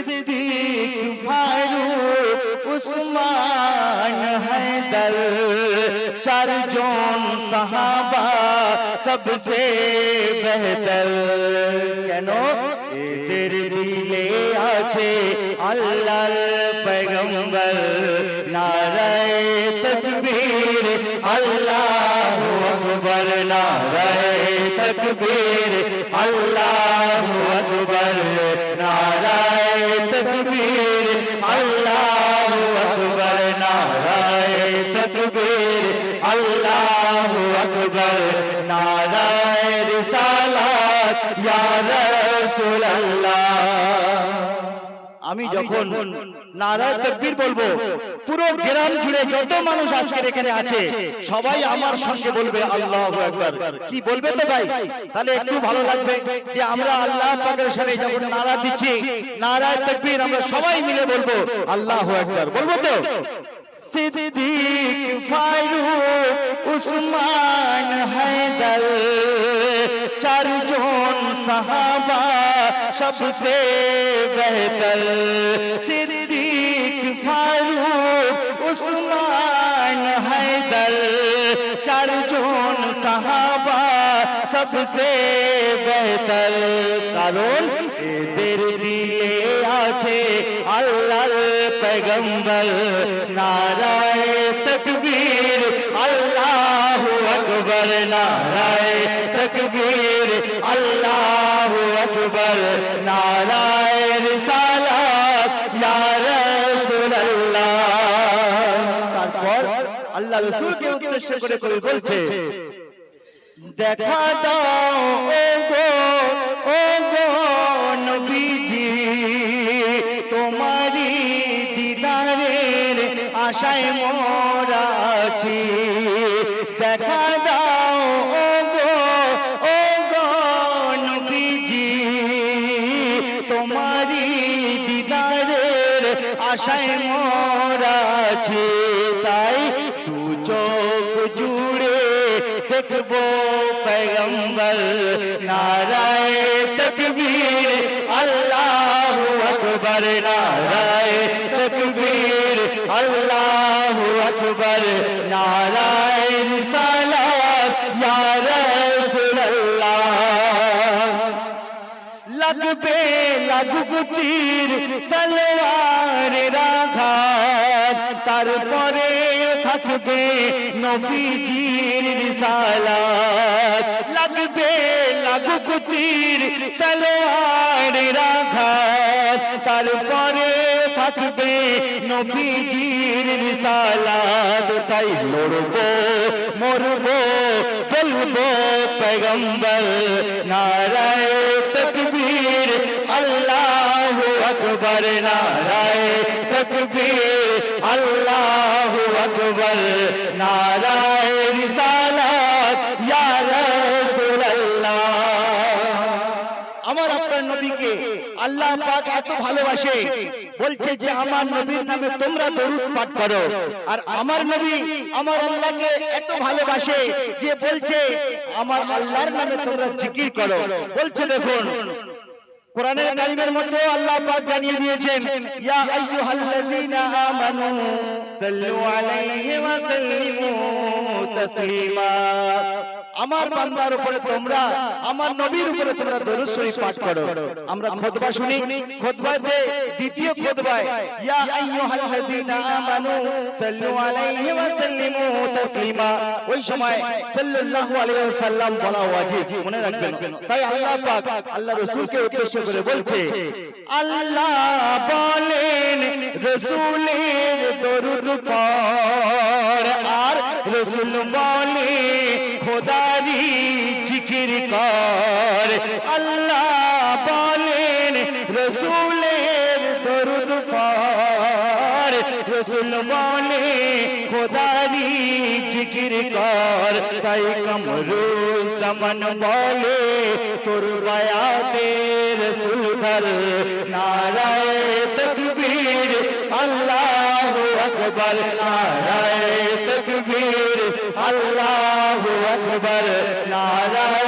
सिद्दीक फारूक उस्मान हैदर चार जोन साहबा सबसे बेहतर কেন এদের দিলে আছে আল্লাহর পয়গম্বর নারায় তকবীর আল্লাহু আকবার নারায় তকবীর আল্লাহু আকবার আল্লাহু আকবার নারায় রিসালাত ইয়া রাসূলুল্লাহ। আমি যখন নারায় তকবীর বলব পুরো গ্রাম জুড়ে যত মানুষ আজকের এখানে আছে সবাই আমার সঙ্গে বলবে আল্লাহু আকবার। কি বলবে তো ভাই? তাহলে একটু ভালো লাগবে যে আমরা আল্লাহ পাকের সামনে যখন নারা দিচ্ছি নারায় তকবীর আমরা সবাই মিলে বলব আল্লাহু আকবার। বলব তো সিদ্দিক উসমান হায়দার চারজন সাহাবা सबसे बेहतर सिद्दीक फारूक उस्मान हैदर চারজন সাহাবা সবসে বেহতর কারণ এদের দিলে আছে আল্লাহর পয়গম্বর নারায় তকবীর আল্লাহু আকবার নারায় তকবীর আল্লাহু আকবার নারায় রিসালাত ইয়া রাসূলুল্লাহ তারপর আল্লাহ রাসূলকে উদ্দেশ্য করে কবি বলছে, দেখা দাও ও গো ও গো নবীজি তোমারি দিদারের আশায় মোরা আছি। দেখা আশায় মোরাছি তাই তু চোখ জুড়ে দেখব পেগম্বর নারায় তকবীর, আল্লাহ আকবর, নারায় তকবীর, আল্লাহ আকবর, নারায় সালাত ইয়া রাসূলুল্লাহ। লাগবে লাগুক তীর তলোয়ারের আঘাত তারপরে থাকবে নবীজির রিসালাত। লাগবে লাগুক তীর তলোয়ারের আঘাত তারপরে থাকবে নবীজির রিসালাত। তাই লড়বো, মরবো, বলব পেগম্বর নারায়ণ আকবর নারায় তকবীর আল্লাহ আকবর নারায় রিসালাত ইয়া রাসূলুল্লাহ আমার আপনার নবীকে আল্লাহ পাক এত ভালোবাসে, বলছে যে আমার নবীর নামে তোমরা দরুদ পাঠ করো। আর আমার নবী আমার আল্লাহকে এত ভালোবাসে যে বলছে, আমার আল্লাহর নামে তোমরা জিকির করো। বলছে দেখুন কোরআনের কারিমের মধ্যে আল্লাহ পাক জানিয়ে দিয়েছেন ইয়া আইয়ুহাল্লাযীনা আমানু সাল্লু আলাইহি ওয়া সাল্লিমু তাসলিমা। আমার বান্দার উপরে তোমরা আমার নবীর উপরে তোমরা দরুদ শরীফ পাঠ করো। আমরা খুতবা শুনি খুতবাতে দ্বিতীয় খুতবায় ইয়া আইয়ুহাল্লাযীনা আমানু সাল্লু আলাইহি ওয়া সাল্লিমু তাসলিমা। ওই সময় সাল্লাল্লাহু আলাইহি ওয়াসাল্লাম বলা ওয়াজিব মনে রাখবেন। তাই আল্লাহ পাক আল্লাহ রাসূলকে উদ্দেশ্য করে বলছে আল্লাহ বলেন রাসূলের দরুদ পড়। আর রাসূল বলে খোদারি জিকির কর। আল্লাহ বলেন রসুলের দরুদ পর রসুল বলে খোদারি জিকির কর। তাই কমরু সমন বলে তোর বায়াতের সুধর নারায় তকবীর আল্লাহ আকবর। নারায় তকবীর আল্লাহ আকবর। নারায়